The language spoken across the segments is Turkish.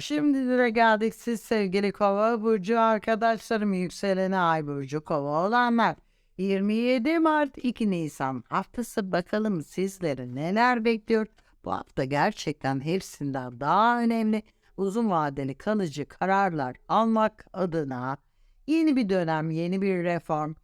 Şimdi de geldik siz sevgili kova burcu arkadaşlarım yükseleni ay burcu kova olanlar. 27 Mart 2 Nisan haftası bakalım sizleri neler bekliyor. Bu hafta gerçekten hepsinden daha önemli uzun vadeli kalıcı kararlar almak adına yeni bir dönem, yeni bir reform.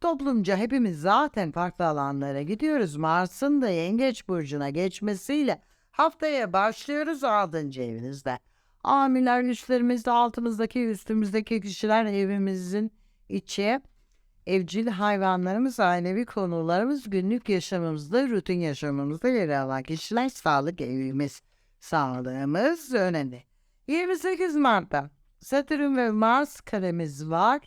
Toplumca hepimiz zaten farklı alanlara gidiyoruz. Mars'ın da Yengeç Burcu'na geçmesiyle haftaya başlıyoruz 6. evinizde. Amirler üstlerimizde altımızdaki üstümüzdeki kişiler evimizin içi evcil hayvanlarımız, ailevi konularımız, günlük yaşamımızda, rutin yaşamımızda yer alan kişiler, sağlık evimiz, sağlığımız önemli. 28 Mart'ta Satürn ve Mars karemiz var.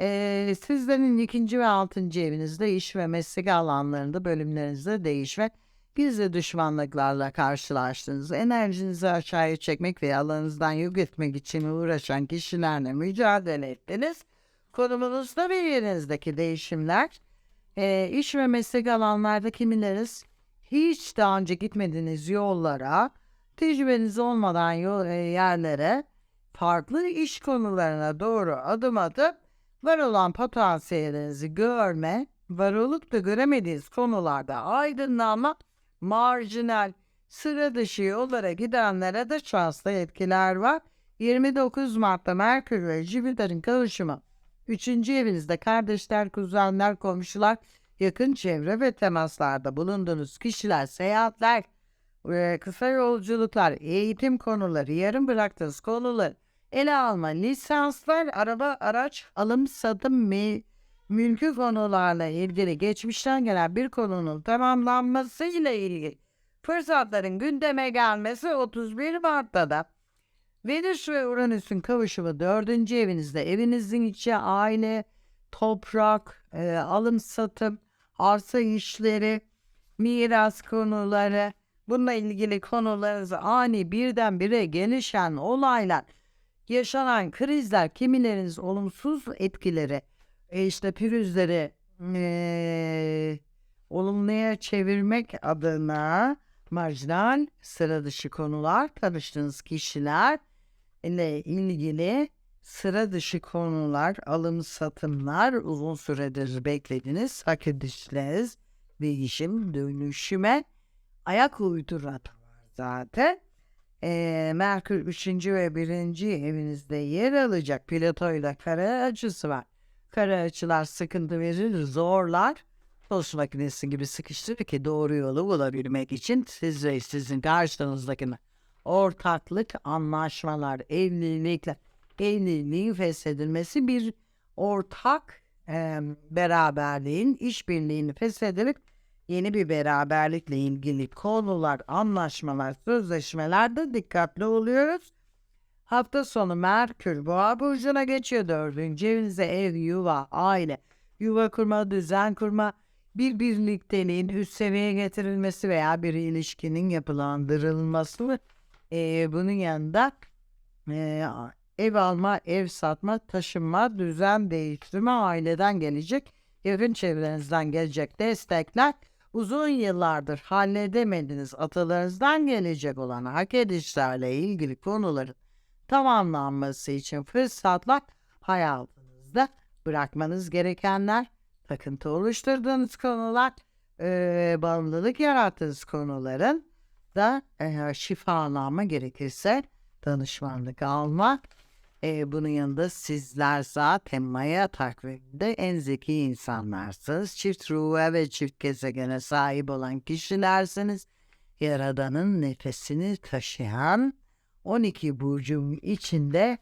Ee, sizlerin ikinci ve altıncı evinizde iş ve meslek alanlarında bölümlerinizde değişme, gizli düşmanlıklarla karşılaştınız. Enerjinizi aşağıya çekmek ve alanınızdan yok etmek için uğraşan kişilerle mücadele ettiniz. Konumunuzda ve yerinizdeki değişimler, e, iş ve meslek alanlarda kimileriniz hiç daha önce gitmediğiniz yollara, tecrübeniz olmadan yol, e, yerlere, farklı iş konularına doğru adım atıp var olan potansiyelinizi görme, var olup da göremediğiniz konularda aydınlanma, marjinal, sıra dışı yollara gidenlere de şanslı etkiler var. 29 Mart'ta Merkür ve Jüpiter'in kavuşumu. Üçüncü evinizde kardeşler, kuzenler, komşular, yakın çevre ve temaslarda bulunduğunuz kişiler, seyahatler, kısa yolculuklar, eğitim konuları, yarım bıraktığınız konular, ele alma, lisanslar, araba, araç, alım, satım, me- mülkü konularla ilgili geçmişten gelen bir konunun tamamlanması ile ilgili fırsatların gündeme gelmesi 31 Mart'ta da Venüs ve Uranüs'ün kavuşumu dördüncü evinizde. Evinizin içi aile, toprak, e, alım satım, arsa işleri, miras konuları, bununla ilgili konularınız ani birdenbire gelişen olaylar, yaşanan krizler, kimileriniz olumsuz etkileri, e, işte pürüzleri e, olumluya çevirmek adına marjinal, sıra dışı konular, tanıştığınız kişiler ile ilgili sıra dışı konular, alım satımlar uzun süredir beklediniz, hak edişiniz, değişim, dönüşüme ayak uyduran zaten. Ee, Merkür 3. ve 1. evinizde yer alacak Plüto ile kare açısı var. Kare açılar sıkıntı verir, zorlar. Tost makinesi gibi sıkıştırır ki doğru yolu bulabilmek için siz ve sizin karşınızdakine ortaklık, anlaşmalar, evlilikler, evliliğin feshedilmesi bir ortak e, beraberliğin, işbirliğini feshedilip yeni bir beraberlikle ilgili konular, anlaşmalar, sözleşmelerde dikkatli oluyoruz. Hafta sonu Merkür Boğa burcuna geçiyor. Dördüncü evinize ev, yuva, aile, yuva kurma, düzen kurma, bir birlikteliğin üst seviyeye getirilmesi veya bir ilişkinin yapılandırılması. Ee, bunun yanında e, ev alma, ev satma, taşınma, düzen değiştirme aileden gelecek, yakın çevrenizden gelecek destekler, uzun yıllardır halledemediğiniz atalarınızdan gelecek olan hak edişlerle ilgili konuların tamamlanması için fırsatlar hayatınızda bırakmanız gerekenler, takıntı oluşturduğunuz konular, e, bağımlılık yarattığınız konuların da eğer şifalanma gerekirse danışmanlık almak. E, bunun yanında sizler zaten Maya takviminde en zeki insanlarsınız. Çift ruha ve çift gezegene sahip olan kişilersiniz. Yaradanın nefesini taşıyan 12 burcun içinde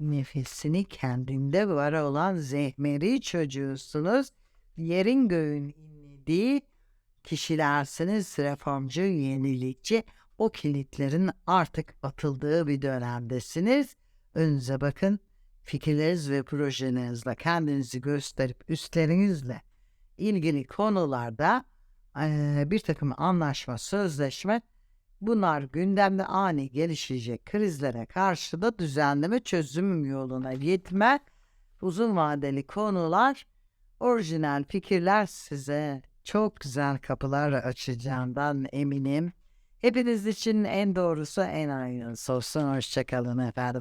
nefesini kendinde var olan zehmeri çocuğusunuz. Yerin göğün inlediği kişilersiniz, reformcu, yenilikçi. O kilitlerin artık atıldığı bir dönemdesiniz. Önünüze bakın, fikirleriniz ve projelerinizle kendinizi gösterip üstlerinizle ilgili konularda bir takım anlaşma, sözleşme bunlar gündemde ani gelişecek krizlere karşı da düzenleme çözüm yoluna gitme, uzun vadeli konular, orijinal fikirler size çok güzel kapılar açacağından eminim. Hepiniz için en doğrusu en aynısı olsun. Hoşçakalın efendim.